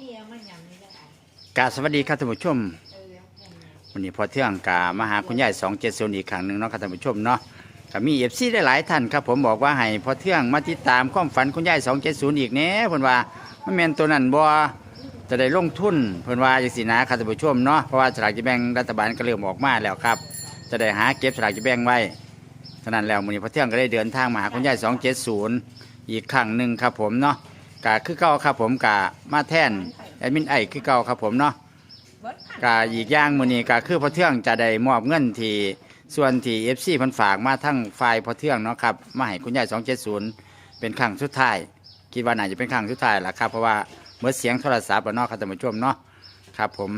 นี่เอามันยำนี่ได้อะกราบสวัสดีครับท่านผู้ชมเออเอาแค่นี้วันนี้พอเที่ยงกามาหาคุณยายสองเจ็ดโซนอีกครั้งหนึ่งเนาะครับท่านผู้ชมเนาะก็มีเอฟซีได้หลายท่านครับผมบอกว่าให้พอเที่ยงมาติดตามความฝันคุณยายสองเจ็ดศูนย์อีกแหน่เพิ่นว่ามันแม่นตัวนั้นบ่จะได้ลงทุนเพิ่นว่าอย่างสินะครับท่านผู้ชมเนาะเพราะว่าสลากกินแบ่งรัฐบาลก็เริ่มออกมาแล้วครับ จะได้หาเก็บสลากกินแบ่งไว้ฉะนั้นแล้วมื้อนี้พอเที่ยงก็ได้เดินทางมาหาคุณยายสองเจ็ดศูนย์อีกครั้งหนึ่งครับผมเนาะ กะคือเก่าครับผมกะมาแท่นแอดมินไอคือเก่าครับผมเนาะเบิดค่ะอีกอย่างมื้อนี้ก็คือพอเทื่องจะได้มอบเงินที่ส่วนที่ FC เพิ่นฝากมาทั้งฝ่ายพอเทื่องเนาะครับมาให้คุณยาย270 เป็นครั้งสุดท้าย คิดว่าน่าจะเป็นครั้งสุดท้ายล่ะครับเพราะว่าเมื่อเสียงโทรศัพท์แล้วเนาะครับท่านผู้ชมเนาะครับผม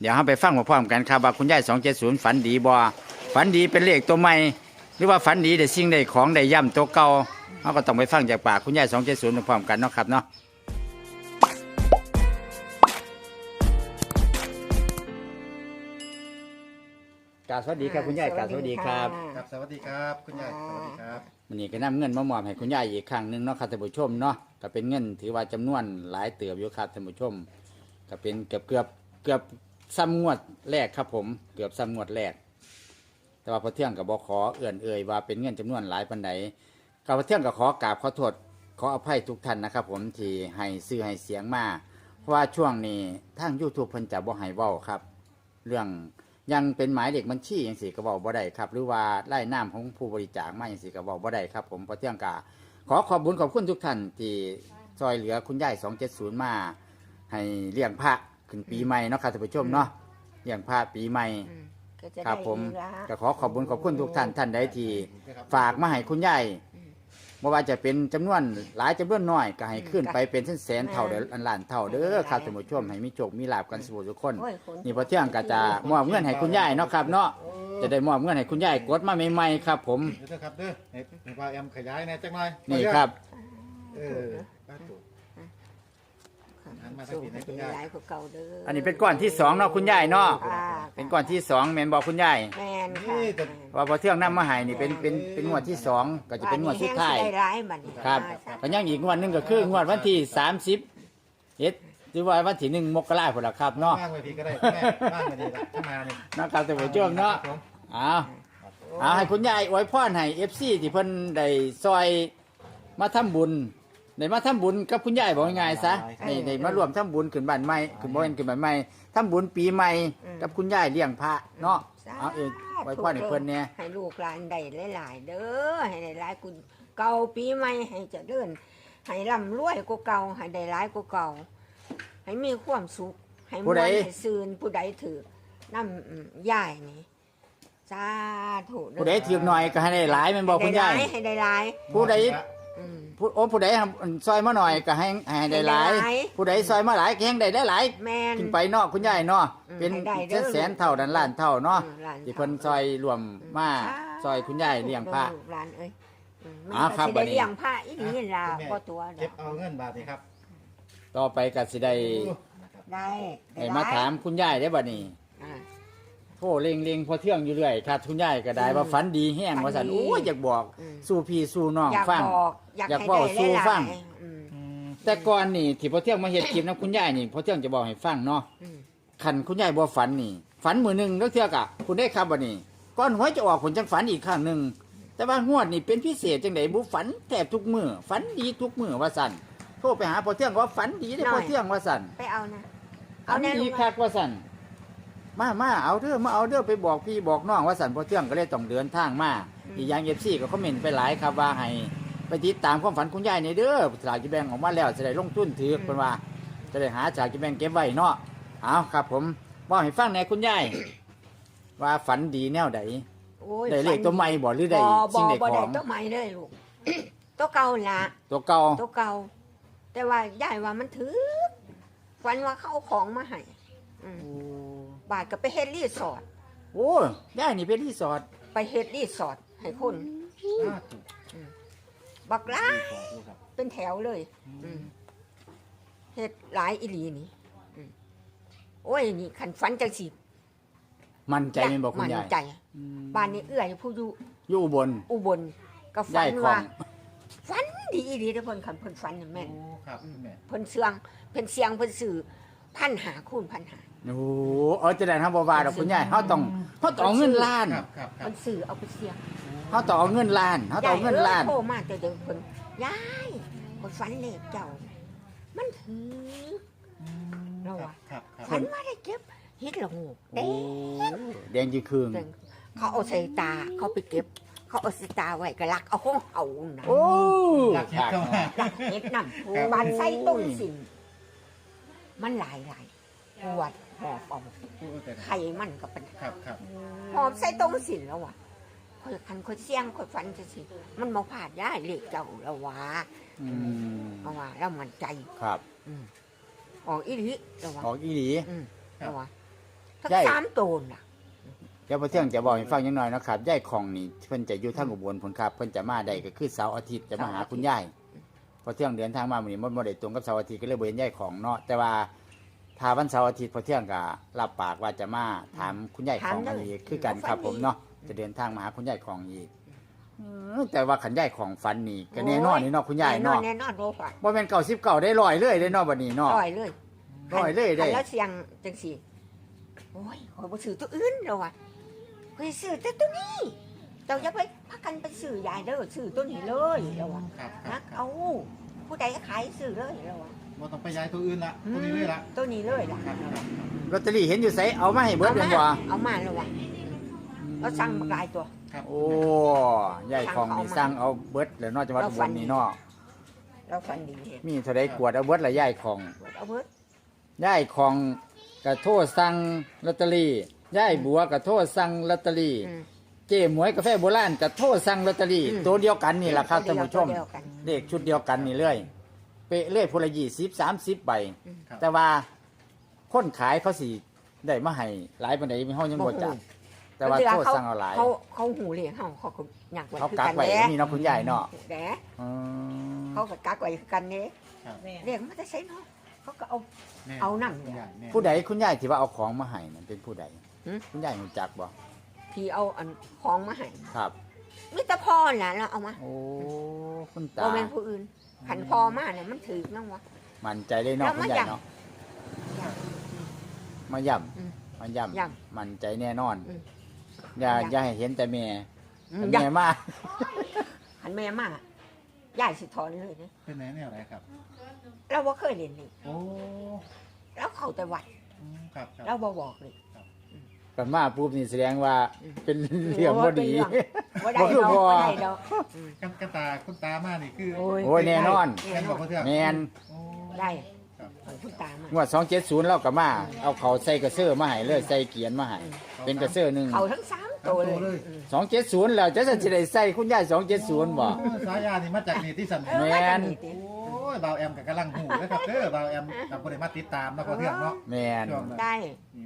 เดี๋ยวเราไปฟังพร้อมๆกันครับว่าคุณยาย270 ฝันดีบ่ฝันดีเป็นเลขตัวใหม่หรือว่าฝันดีได้สิ่งได้ของได้ย่ำตัวเก่า เราก็ต้องไปฟังจากปากคุณยาย270พร้อมๆกันเนาะครับเนาะกราบสวัสดีครับคุณยายกราบสวัสดีครับครับสวัสดีครับคุณยายสวัสดีครับวันนี้ก็นำเงินมามอบให้คุณยายอีกครั้งหนึ่งเนาะครับท่านผู้ชมเนาะก็เป็นเงินถือว่าจำนวนหลายเติบอยู่ครับท่านผู้ชมก็เป็นเกือบเกือบเกือบซ้ำงวดแรกครับผมเกือบซ้ำงวดแรก แต่ว่าพอเที่ยงกับบขอเอื่นเอ่ยว่าเป็นเงินจำนวนหลายปันใด กับพอเที่ยงกับขอกราบขอโทษขออภัยทุกท่านนะครับ ผมที่ให้ซื้อให้เสียงมาเพราะว่าช่วงนี้ทาง YouTube เพิ่นจะบ่ให้เว้าครับ เรื่องยังเป็นหมายเลขบัญชีอย่างสี่กระบอกบ่ได้ครับ หรือว่าไล่น้ำของผู้บริจาคมาอย่างสี่กระบอกบ่ได้ครับ ผมพอเที่ยงกาขอขอบคุญขอบคุณทุกท่านที่ซอยเหลือคุณยาย270 มาให้เลี้ยงพระขึ้นปีใหม่เนาะครับท่านผู้ชมเนาะเลี้ยงพระปีใหม่ อืมก็จะครับได้ผมดีละ ก็ขอขอบคุญขอบคุณทุกท่านท่านใดที่นะครับฝากมาให้คุณยาย บ่ว่าจะเป็นจำนวนหลายจำนวนน้อยก็ให้ขึ้นไปเป็นแสนๆเท่าเด้ออันล้านเท่าเด้อครับท่านผู้ชมให้มีโชคมีลาภกันสุขทุกคน โอ้ยคนนี่พอเที่ยงก็จะมอบเงินให้คุณยายเนาะครับเนาะจะได้มอบเงินให้คุณยายกดมาใหม่ๆครับ ผม เดี๋ยวเถอะครับเด้อให้ให้ว่าแอมขยายแหน่จักหน่อยนี่ครับ เออป้าตู่หัน มาทางนี้ให้คุณยายหลายกว่าเก่าเด้ออัอันนี้เป็นก้อนที่สองเนาะคุณยายเนาะค่ะเป็นก้อนที่สองแม่นบอกคุณยายแมนค่ะนี่แต่ว่าพอเที่ยงนำมาให้นี่เป็นเป็นเป็นงวดที่สองก็จะเป็นงวดสุดท้ายได้ร้ายบัดนี้ครับอ่าก็ยังอีกงวดหนึงก็คืองวดวันที่สามสิบเอ็ดหรือว่าวันที่หนึ่งมกราคมพุ่นละครับเนาะ ว่างไว้พี่ก็ได้แม่ว่างไว้ดีละถ้ามานี่นะครับท่านผู้ชมเนาะ ครับผมเอาเอาให้คุณยายอวยพรให้เอฟซีที่เพิ่นได้ซอยมาทำบุญ ได้มาทำบุญกับคุณยายบอกง่ายๆซะได้ได้มารวมทำบุญขึ้นบ้านใหม่ขึ้นบ่เป็นขึ้นบ้านใหม่ทำบุญปีใหม่กับคุณยายเลี้ยงพระเนาะเอาเอออวยพรให้เพิ่นเนี่ย ให้ลูกหลานได้หลายๆเด้อให้ได้หลายกุเก่าปีใหม่ให้เจะเดินให้ร่ำรวยกว่าเก่าให้ได้หลายกว่าเก่าให้มีความสุขให้มผู้วใด นให้ซืนผู้ใดถือน้ำอืมยายนี่สาธุเอผู้ใดถือหน่อยก็ให้ได้หลายแม่นบอกคุณยายให้ได้หลายผู้ใดอืมผู้ โอ้ผู้ใดซอยมาหน่อยก็ให้ให้ได้หลาย ให้ได้หลาย ผู้ใดซอยมาหลายก็ให้ได้หลายแมนขึ้นไปเนาะคุณยายเนาะอืมเป็นให้ได้เด้อแสนๆเท่านั้นล้านเท่าเนาะอืมหลานที่เพิ่นซอยรวมมาซอยคุณยายเลี้ยงพระ ลูกหลานเอ้ยอืมมันอ่าครับก็สิบัได้ดนี้ เลี้ยงพระอีนี่ล่ะคุณแม่บ่ตัวเก็บเอาเงินบาทนี่ครับต่อไปก็สิได้ได้ให้มาถามคุณยายได้บัดนี้อ่า โทรเล็งเล็งๆพอเที่ยงอยู่เรื่อยครับคุณยายก็ได้ว่าฝันดีแห้งว่าซั่นฝันดีโอ้ยอยากบอก อืม สู่พี่สู่น้องอยากฟัง บอกอยากอยากให้เว้าได้สู่หลายๆฟังอืมแต่ก่อนนี่ที่พอเที่ยงมาเฮ็ดคลิปนํคุณยายนี่พอเที่ยงจะบอกให้ฟังเนาะอืมคันคุณยายบ่ฝันนี่ ฝันมื้อหนึงแล้วเที่ยกะคุณได้ครับบัดนี้ก่อนหวยจะออกผมจังฝันอีกครั้งหนึงแต่ว่างวดนี่เป็นพิเศษจังไดบ่ฝันแทบทุกมื้อฝันดีทุกมื้อว่าซั่นโทรไปหาพอเที่ยงว่าฝันดีเด้อพอเที่ยงว่าซั่นไปเอานะ ฝันแน่ดีลูกคักว่าซั่น มามาเอาเด้อมาเอาเด้อไปบอกพี่บอกน้องว่าซั่นพอเที่ยงก็เลยต้องเดินทางมาอีกอย่าง FC ก็คอมเมนต์ไปหลายครับว่าให้ไปติดตามความฝันคุณยายในเด้อสลากกินแบ่งออกมาแล้วจะได้ลงทุนถือเพิ่นว่าจะได้หาสลากกินแบ่งเก็บไว้เนาะเอาครับ ผมบอกให้ฟังแหน่คุณยายว่าฝันดีแนวใดโอ้ยได้เลขตัวใหม่บ่หรือบ่ได้บ่สิ่งใดบ่ขได้องตัวใหม่เลยลูกตัวเก่าละตัวเก่าตัวเก่า แต่ว่ายายว่ามันถือฝันว่าเขาเอาของมาให้อืม บาทก็ไปเฮ็ดรีสอร์ทโอ้ยายนี่เป็นรีสอร์ทไปเฮ็ดรีสอร์ทให้คนป้าตู่บักหลาขอบคุณครับเป็นแถวเลย อืมเฮ็ดหลายอีหลีนี่อืมโอ้ยนี่ขันฝันจังสิมั่นใจแม่นบอกคุณยายมั่นใจบ้านนี้เอื้อยผู้อยู่อยู่อุบลอุบลก็ฝัยายนขอว่างฝันดีอีดีเด้อเพิ่นคันเพิ่นฝันนี่แม่นโอ้ครับคุณแม่เพิ่นเสียงเพิ่นเสียงเพิ่นสื่อ พันหาคูณพันหาโอ้โหเออจะได้ทำบ่ว่าดอกคุณยายเฮาต้องเฮาต้องเอาเงินล้านครับครับครัเพิ่บนสื่อเอาไปเสียงเฮาต้องเอาเงินล้านเฮาต้องเอาเงินล้าน ยยอ้ยโทรมาแต่เดิมเพิ่นยายเพิ่นฝันเลขเจ้า มันถือเราอะครับครับฝันว่าได้เก็บเฮ็ดละโงูโอ้เด้แดงจีคืงเขาเอาใส่ตาเขาไปเก็บ เขาเอาใส่ตาไว้ก็ลักเอาของเอานะ โอ้ หลักเห็ดเข้ามาลักเฮ็ดนำครับบานใส่ต้นสิน มันหลายหลายปวดหอบเอาโอ้แต่ไข่มันก็เป็นครับครับหอบใส่ต้นสินแล้วว่ะคอยคันคอยเสียงคอยฟันจะสิ มันมาผ่านได้เลขเจ้าแล้ววะอืมเอาว่าแล้วมันใจ ครับออกอีหลีแล้ววะออกอีหลีแล้ววะทั้งใช่สามโตนน่ะ เดี๋ยวพอเที่ยงจะบอกให้ฟังยังหน่อยนะครับยายของนี่เพิ่นจะอยู่ทางอุบลผลครับ เพิ่นจะมาได้ก็คือเสาร์อาทิตย์จะมาหาคุณยาย พอเที่ยงเดินทางมามื้อนี้มันบ่ได้ตรงกับเสาร์อาทิตย์ก็เลยบ่เห็นยายของเนาะแต่ว่าถ้าวันเสาร์อาทิตย์พอเที่ยงก็รับปากว่าจะมาถามคุณยายของอีกคือกันครับผมเนาะจะเดินทางมาหาคุณยายของอีกอืมแต่ว่าขันยายของฝันนี่ก็แน่นอนนี่เนาะคุณยายแน่นอนเนาะแน่นอนโรฝันบ่แม่น99ได้ร้อยเลยได้เนาะบัดนี้เนาะร้อยเลยร้อยเลยได้คันแล้วเสียงจังสีโอ้ยคอยบ่ซื้อตัวอื่นแล้ววะคอยซื้อแต่ตัวนี้เจ้าอย่าไปพักกันไปซื้อยายเด้อซื้อตัวนี้เลยแล้ววะครับครันับกเอาผู้ใดขายซื้อเลยแล้ววะบ่ต้องไปย้ายตัวอื่นละตัวนี้เลยละตัวนี้เลยล่ะครับครับลอตเตอรี่เห็นอยู่ไสเอามาให้เบิดเอาเป็นมาบ่เอามาแล้ววะเราสั่งมากหลายตัว ครับโอ้ยายของนี่สั่งเอาเบิดแล้วเนอกจังหวัดอุบลนี่เนาะเราฟันดีเห็นมีเท่าใดกวดเอาเบิดละยายของเอาเบิดยายของกระโทษสั่งลอตเตอรี่ยายบัวกระโทษสั่งลอตเตอรี่ อืม เจ๊หมวยกาแฟโบราณกระโทษสั่งลอตเตอรี่อืม ตัวเดียวกันนี่แหละครับท่านผู้ชมตัวเดียวกัน เลขชุดเดียวกันนี่เลยเป๊ะเลยพละยี่สิบสามสิบใบครับ แต่ว่าคนขายเขาสิได้มาให้หลายปานใดมีเฮายังบ่จักแต่ว่าโทษสั่งเอาหลาย เขาเขาหูเลี้ยงเขาเขาก็อยากไว้เขาคือกักกันไว้แหละนี่เนาะคุณยายเนาะ แหละอืมเขาก็กักไว้คือกันเนี้ครับเรียกมาแต่ใช้เนาะเขาก็เอา แม่เอานั่นคุณเนี่ยยายแม่ ผู้ใดคุณยายที่ว่าเอาของมาให้นั่นเป็นผู้ใดหืม คุณยายรู้จักบ่ ที่เอาอันของมาให้ครับมิตรพ่อน่ะเราเอามาโอ้คุณตาโมเป็นผู้อื่นขันพอมาเนี่ยมันถือนั่งวะ มั่นใจได้เนาะแล้วคุมาณยายย่ำเนาะย่มาย่อืมำมาย่ย่ำมั่นใจแน่นอน อืมอย่าย่ำ อย่าให้เห็นแต่แม่อืมแต่ย่แม่มาขันแม่มาย่ายสิถอนเลยเนี่ยเป็นไหนแนวไหนครับ เราบ่เคยเรียนเลยโอ้เราเข้าแต่วัดอืมครับครับเราบ่บอกเลย กันมาปุ๊บนี่แสดงว่าอืมเป็นเรื่องบ่ดีว่าได้บ่คือเราพ่อบ่ได้เรากันกันตาคุณตามานี่คือโอ้ย โอ้ยแน่นอนแม่นบอกเขาเถอะแมนโอ้ได้ครับของคุณตามางวด270เราก็มา เอาเขาใส่กระเสื้อมาให้เลยใส่เกียนมาให้เป็นกระเสื้อหนึงเขาทั้งสามตัวเลยอืม270แล้วจะสิได้ใส่คุณยาย270บ่โอ้สายานี่มาจากนี่ที่สันเออแม่นาจากติโอ้ ยบ่าวแอมกับกำลังหูนะครับเด้อบ่าวแอมกับบ่ได้มาติดตามนะพอเทื่องเนาะแม่นช่วงนั้นได้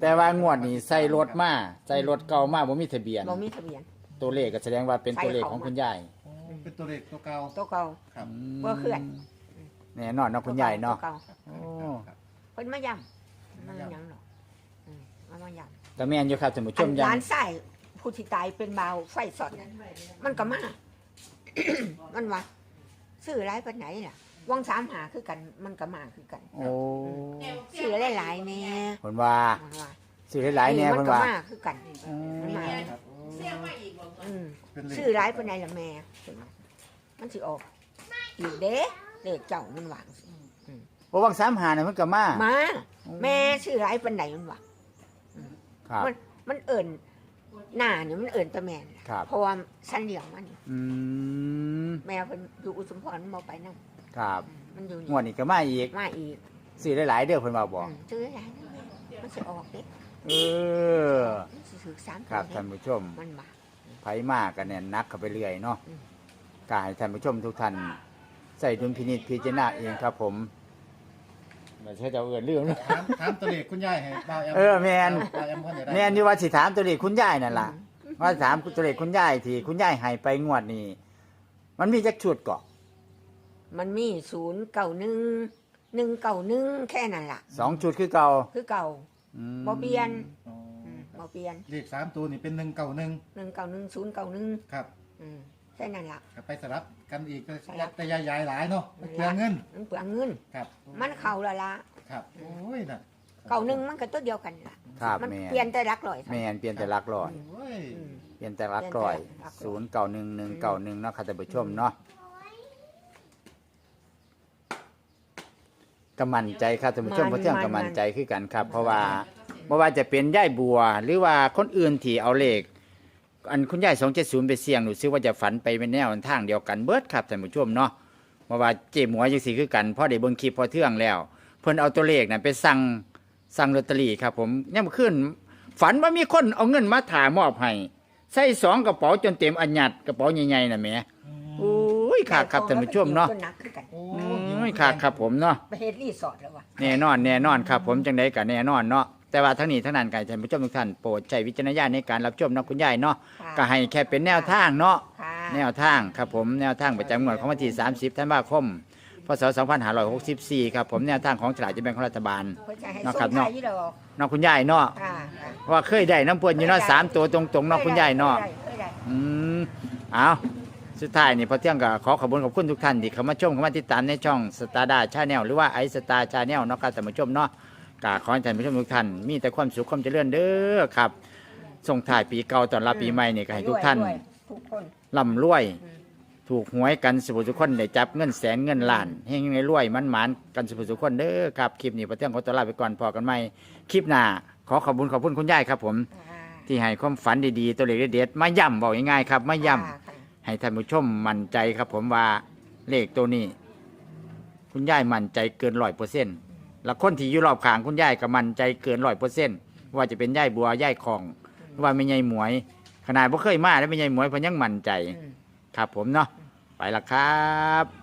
แต่ว่างวดนี้ใส่รถมาใส่รถเก่ามาบ่มีทะเบียน บ่มีทะเบียน ตัวเลขก็แสดงว่าเป็นตัวเลขใส่ขเขาองคุณยายโอ้เป็นตัวเลขตัวเก่าตัวเก่า ครับบ่เคลื่อน แน่นอนเนาะคุณยายเนาะ ตัวก่ครับโอ้ ครับเพิ่นมาย่ำมันยังหรอกอืมมันมาย่ำก็แม่นอยู่ครับท่านผู้ชอัมนยังร้านไส้ผู้ที่ตายเป็นบาวไฟสดน่ะมันก็มา มันว่าซื้อหลายปานไหนล่ะ วังสามหาคือกันมันก็มาคือกันโอ้ซื้อหลายๆแน่เพิ่นว่ามันว่าสิหลายๆแน่มัเพิ่นก็ว่ามาคือกัน อืมมันมาครับโอ้อืมเป็นเลขซื้อหลายปานไหนล่ะแม่เพิ่นว่ามันสิออกอีกเด้เลขเจ้ามันวางสิบ่วังสามหาน่ะเพิ่นก็มามา แม่ซื้อหลายปานไหนมันว่า ครับ มันมันเอิ่นหน้าเนี่ยมันเอิ่นตะแมนครับ เพราะว่าฉันเลี้ยงมัน อืมแม่เพิ่นอยู่อุสมพรมันบ่ไปนำ ครับมันอยู่งนี่วดนี้ก็มาอีกมาอีกสิหลายๆเด้อเพิ่นว่าบ่อืมซื้อหลายนะแม่มันสิออกเด้เออมันสิถือสามครับตัวท่านเด้ผู้ชมมันมาไผมาก็แน่นนักเข้าไปเรื่อยเนาะอืมก็ให้ท่านผู้ชมทุกท่านใส่ดุลพินิจพิจารณาเองครับผมบ่ใช่จะเอาเอิ้นเรื่องถามถามตัวเลขคุณยายให้บ่าวแอมเออแม่นบ่าวแอมคนเดียวได้แม่นอยู่ว่าสิถามตัวเลขคุณยายนั่นล่ะว่าถามตัวเลขคุณยายที่คุณยายให้ไปงวดนี้ มันมีจักชุดเกาะ มันมีศูนย์เก่าหนึ่งหนึ่งเก่าหนึ่งแค่นั้นล่ะ สองชุดคือเก่าคือเก่า อืมบ่เปลี่ยน อ๋ออืมครับบ่เปลี่ยนเลขสามตัวนี่เป็นหนึ่งเก่าหนึ่งหนึ่งเก่าหนึ่งศูนย์เก่าหนึ่งครับอืมแแค่นั้นล่ะ ก็ไปสลับกันอีกก็สลับแต่ยายๆหลายเนาะเปลืองเงินมันเปลืองเงิน ครับมันเข่าละละครับโอ้ยน่ะเก่าหนึ่งมันก็ตัวเดียวกันล่ะ ครับมันแม่นเปลี่ยนแต่รักลอยแม่นเปลี่ยนแต่หลักร้อย โอ้ย อืม เปลี่ยนแต่หลักร้อยเปลี่ยนแต่หลักร้อย ศูนย์เก่าหนึ่งหนึ่งเก่าหนึ่งเนาะค่ะท่านผู้ชมเนาะ กำมันใจครับท่านผู้ชมเพราะเที่ยงกำมัน ใจคือกันครับ เพราะว่าบ่ว่าจะเป็นย่ายบัว หรือว่าคนอื่นที่เอาเลข อันคุณยายสองเจ็ดศูนย์ไปเสี่ยงหนูซื้อว่าจะฝันไปเป็นแนวทางเดียวกันเบิดครับท่านผู้ชมเนาะเพราะว่าเจ็บหัวจังสีคือกันเพราะได้เบิ่งคลิปพอเทื่องแล้ว เพิ่นเอาตัวเลขน่ะไปสั่งสั่งลอตเตอรี่ครับ ผมย่ำขึ้น ฝันว่ามีคนเอาเงินมาถ่ามอบให้ใส่สองกระเป๋าจนเต็มอันยัดกระเป๋าใหญ่ๆน่ะแหม่โอ้ยค่ะครับท่านผู้ชมเนาะตัวหนักคือกันโอ้โอ้ ยค่ะครับผมเนาะไปเฮ็ดรีสอร์ทแล้ววะแน่นอนแน่นอนครับผมจังไดก็แน่นอนเนาะแต่ว่าทั้งนี้ทั้งนั้นก็ให้ท่านผู้ชมทุกท่านโปรดใช้วิจารณญาณในการรับชมเนาะคุณยายเนาะค่ะก็ให้แค่เป็นแนวทางเนาะ ค่ะแนวทางครับผมแนวทางประจำงวดของวันที่ 30ธันวาคม พศ 2564 ครับผมแนวทางของฉลากจะเป็นของรัฐบาล เพื่อจะให้เนาะส่ครับงเนาะไทยอยู่ดอกเนาะคุณยายเนาะค่ะค่ะเพราะว่าเคยได้น้ำเพิ่นอยู่เนาะสามตัวตรงๆเนาะคุณยายเนาะเคยได้ อืม เอา สุดท้ายนี่พอเที่ยงก็ขอขอบคุณขอบคุณทุกท่านที่เข้ามาชมเข้ามาติดตามในช่องสตาร์ดาชาแนลหรือว่าไอสตาร์ชาแนลเนาะครับท่านผู้ชมเนาะก็ขอให้ท่านผู้ชมทุกท่านมีแต่ความสุขความเจริญเด้อครับส่งถ่ายปีเก่าต้อนรับปีใหม่นี่ก็ให้ทุกท่านด้วยทุกคนร่ำรวยอืมถูกหวยกันสุภทุกคนได้จับเงินแสนเงินล้านเฮงในรวยมันหมานกันสุภทุกคนเด้อครับคลิปนี้พอเที่ยงขอตัวลาไปก่อนพอกันใหม่คลิปหน้าขอขอบคุณขอบคุณคุณยายครับผมค่ะที่ให้ความฝันดีๆ ตัวเลขเด็ดๆมาย่ำบอกง่ายๆครับมาย่ำ ค่ะค่ะ ให้ท่านผู้ชมมั่นใจครับผมว่าเลขตัวนี้ คุณยายมั่นใจเกินร้อยเปอร์เซ็นต์และคนที่อยู่รอบข้างคุณยายก็มั่นใจเกินร้อยเปอร์เซ็นต์ว่าจะเป็นยายบัวยายของหรือว่าไม่ยายหมวย ขนาดพ่เคยมาแล้วไม่ยายหมวยเพิ่นยังมั่นใจ อืม ครับผมเนาะไปละครับ